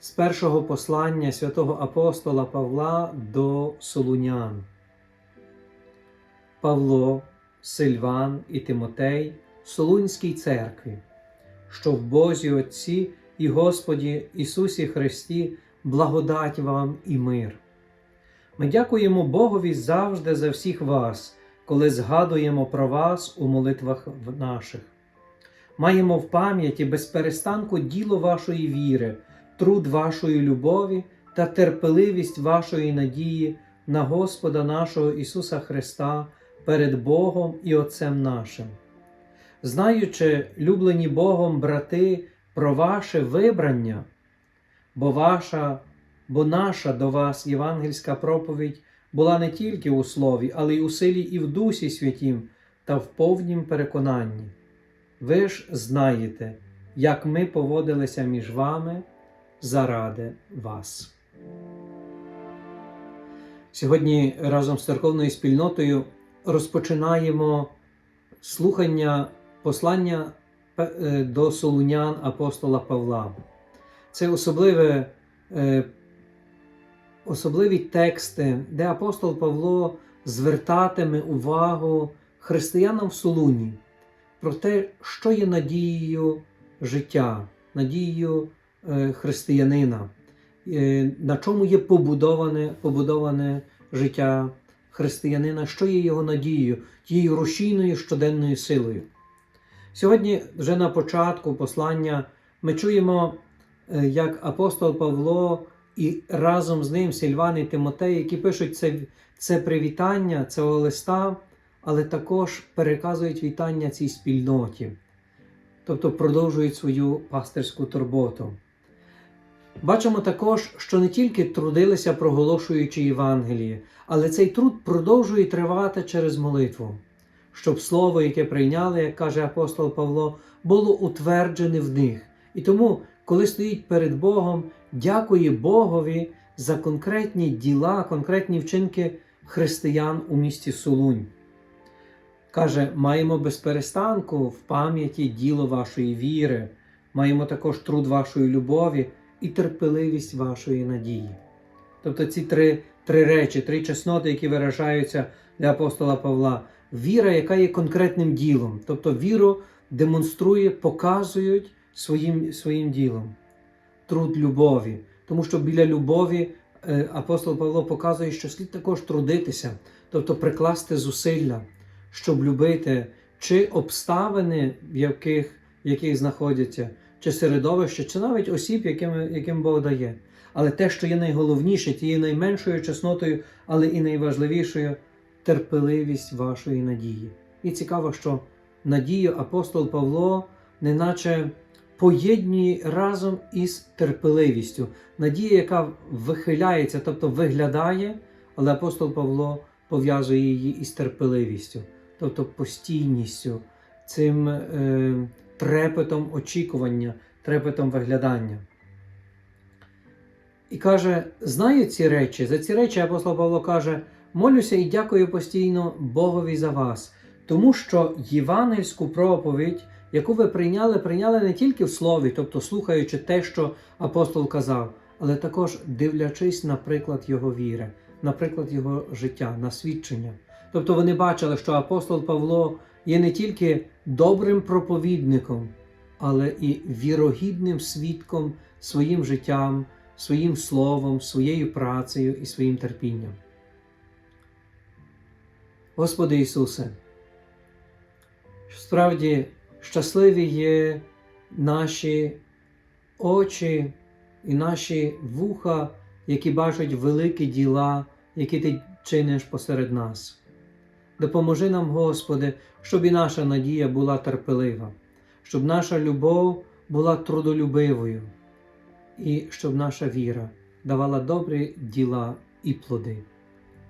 З першого послання святого апостола Павла до Солунян. Павло, Сильван і Тимотей Солунській церкві, що в Бозі Отці і Господі Ісусі Христі благодать вам і мир. Ми дякуємо Богові завжди за всіх вас, коли згадуємо про вас у молитвах наших. Маємо в пам'яті без перестанку діло вашої віри, труд вашої любові та терпеливість вашої надії на Господа нашого Ісуса Христа перед Богом і Отцем нашим. Знаючи, люблені Богом брати, про ваше вибрання, бо ваша, бо наша до вас євангельська проповідь була не тільки у слові, але й у силі і в Дусі Святім та в повнім переконанні. Ви ж знаєте, як ми поводилися між вами заради вас. Сьогодні разом з церковною спільнотою розпочинаємо слухання послання е, до солунян апостола Павла. Це особливе, е, особливі тексти, де апостол Павло звертатиме увагу християнам в Солуні про те, що є надією життя, надією християнина, на чому є побудоване, побудоване життя християнина, що є його надією, тією рушійною щоденною силою. Сьогодні, вже на початку послання, ми чуємо, як апостол Павло і разом з ним Сільван і Тимотей, які пишуть це, це привітання, цього листа, але також переказують вітання цій спільноті, тобто продовжують свою пастирську турботу. Бачимо також, що не тільки трудилися, проголошуючи Євангеліє, але цей труд продовжує тривати через молитву, щоб слово, яке прийняли, як каже апостол Павло, було утверджене в них. І тому, коли стоїть перед Богом, дякує Богові за конкретні діла, конкретні вчинки християн у місті Солунь. Каже, маємо безперестанку в пам'яті діло вашої віри, маємо також труд вашої любові і терпеливість вашої надії. Тобто ці три три речі, три чесноти, які виражаються для апостола Павла. Віра, яка є конкретним ділом, тобто віру демонструє, показують своїм своїм ділом. Труд любові. Тому що біля любові е, апостол Павло показує, що слід також трудитися, тобто прикласти зусилля, щоб любити чи обставини, в яких, в яких знаходяться, чи середовище, чи навіть осіб, яким, яким Бог дає. Але те, що є найголовніше, тією найменшою чеснотою, але і найважливішою терпеливість вашої надії. І цікаво, що надію апостол Павло неначе поєднує разом із терпеливістю. Надія, яка вихиляється, тобто виглядає, але апостол Павло пов'язує її із терпеливістю, тобто постійністю, цим е, трепетом очікування, трепетом виглядання. І каже: знаю ці речі. За ці речі апостол Павло каже: молюся і дякую постійно Богові за вас, тому що євангельську проповідь, яку ви прийняли, прийняли не тільки в слові, тобто слухаючи те, що апостол казав, але також дивлячись на приклад його віри, на приклад його життя, на свідчення. Тобто вони бачили, що апостол Павло є не тільки добрим проповідником, але і вірогідним свідком своїм життям своїм словом, своєю працею і своїм терпінням. Господи Ісусе, справді щасливі є наші очі і наші вуха, які бачать великі діла, які Ти чиниш посеред нас. Допоможи нам, Господи, щоб і наша надія була терпелива, щоб наша любов була трудолюбивою, і щоб наша віра давала добрі діла і плоди.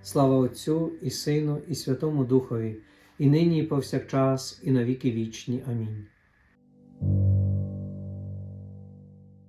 Слава Отцю і Сину, і Святому Духові, і нині, і повсякчас, і на віки вічні. Амінь.